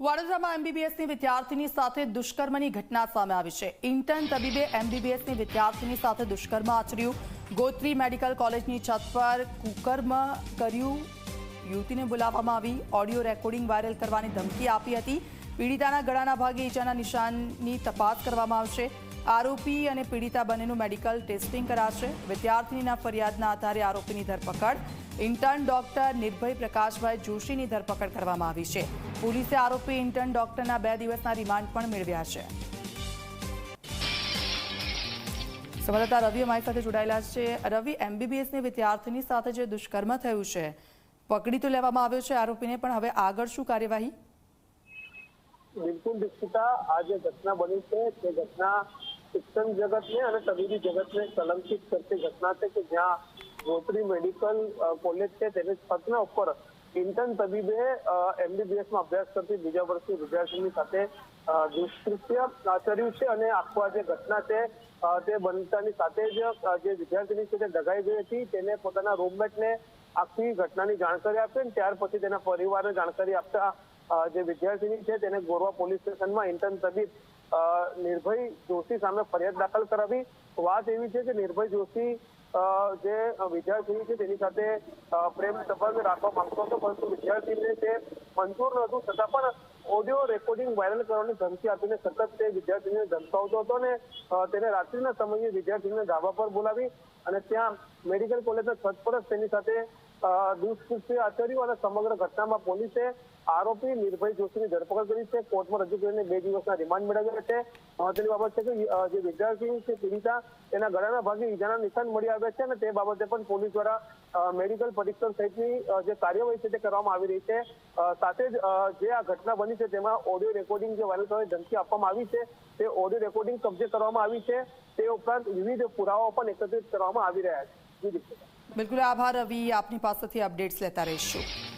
વડોદરામાં એમબીબીએસની વિદ્યાર્થીની સાથે દુષ્કર્મની ઘટના સામે આવી છે. ઇન્ટર્ન તબીબે એમબીબીએસની વિદ્યાર્થીની સાથે દુષ્કર્મ આચર્યું. ગોત્રી મેડિકલ કોલેજની છત પર કુકર્મ કર્યું. યુવતીને બોલાવવામાં આવી. ઓડિયો રેકોર્ડિંગ વાયરલ કરવાની ધમકી આપી હતી. પીડિતાના ગળાના ભાગે ઈજાના નિશાનની તપાસ કરવામાં આવશે. આરોપી અને પીડિતા બંનેનું મેડિકલ ટેસ્ટિંગ કરાશે. વિદ્યાર્થીનીના ફરિયાદના આધારે આરોપીની ધરપકડ. ઇન્ટર્ન ડોક્ટર નિર્ભય પ્રકાશભાઈ જોશીની ધરપકડ કરવામાં આવી છે. પોલીસે આરોપી ઇન્ટર્ન ડોક્ટરના બે દિવસના રિમાન્ડ પણ મેળવ્યા છે. સંવાદદાતા રવિ અમારી સાથે જોડાયેલા છે. રવિ એમબીબીએસની વિદ્યાર્થીની સાથે જે દુષ્કર્મ થયું છે, પકડી તો લેવામાં આવ્યો છે આરોપીને, પણ હવે આગળ શું કાર્યવાહી? બિલકુલ દીક્ષિતા આ જે ઘટના બની છે, તે ઘટના શિક્ષણ જગતને અને તબીબી જગતને કલંકિત કરતી ઘટના છે કે જ્યાં ગોત્રી મેડિકલ કોલેજ છે તેની છતના ઉપર ઇન્ટર્ન તબીબે એમબીબીએસમાં અભ્યાસ કરતી બીજા વર્ષની વિદ્યાર્થીની સાથે દુષ્કૃત્ય આચર્યું છે અને આખો આ જે ઘટના છે તે બનતાની સાથે જ જે વિદ્યાર્થીની છે તે દગાઈ ગઈ હતી, તેને પોતાના રૂમમેટને આખી ઘટનાની જાણકારી આપી અને ત્યાર પછી તેના પરિવારને જાણકારી આપતા જે વિદ્યાર્થીની છે તેને ગોરવા પોલીસ સ્ટેશનમાં ઇન્ટર્ન તબીબ નિર્ભય જોશી સામે ફરિયાદ દાખલ કરાવી. વાત એવી છે કે નિર્ભય જોશી જે વિદ્યાર્થીની છે તેની સાથે પ્રેમ સંબંધ રાખવા માંગતો હતો, પરંતુ વિદ્યાર્થીને તે મંજૂર નહોતું. છતાં પણ ઓડિયો રેકોર્ડિંગ વાયરલ કરવાની ધમકી આપીને સતત તે વિદ્યાર્થીને ધમકાવતો હતો અને તેને રાત્રિના સમયે વિદ્યાર્થીને ધાબા પર બોલાવી અને ત્યાં મેડિકલ કોલેજના છત પર જ તેની સાથે દુષ્કૃત્ય આચર્યું અને સમગ્ર ઘટનામાં પોલીસે આરોપી નિર્ભય જોશીની ધરપકડ કરી છે. કોર્ટમાં રજૂ કરીને બે દિવસના રિમાન્ડ મેળવ્યા છે. મહત્વની બાબત છે કે જે વિદ્યાર્થી છે, પીડિતા તેના ગળાના ભાગે ઈજાના નિશાન મળી આવ્યા છે અને તે બાબતે પણ પોલીસ દ્વારા મેડિકલ પરીક્ષણ સહિતની જે કાર્યવાહી છે તે કરવામાં આવી રહી છે. સાથે જ જે આ ઘટના બની છે તેમાં ઓડિયો રેકોર્ડિંગ જે વાયરલ કરવાની ધમકી આપવામાં આવી છે, તે ઓડિયો રેકોર્ડિંગ કબજે કરવામાં આવી છે, તે ઉપરાંત વિવિધ પુરાવાઓ પણ એકત્રિત કરવામાં આવી રહ્યા છે. બિલકુલ આભાર, રવિ, આપની પાસેથી અપડેટ્સ લેતા રહીશું.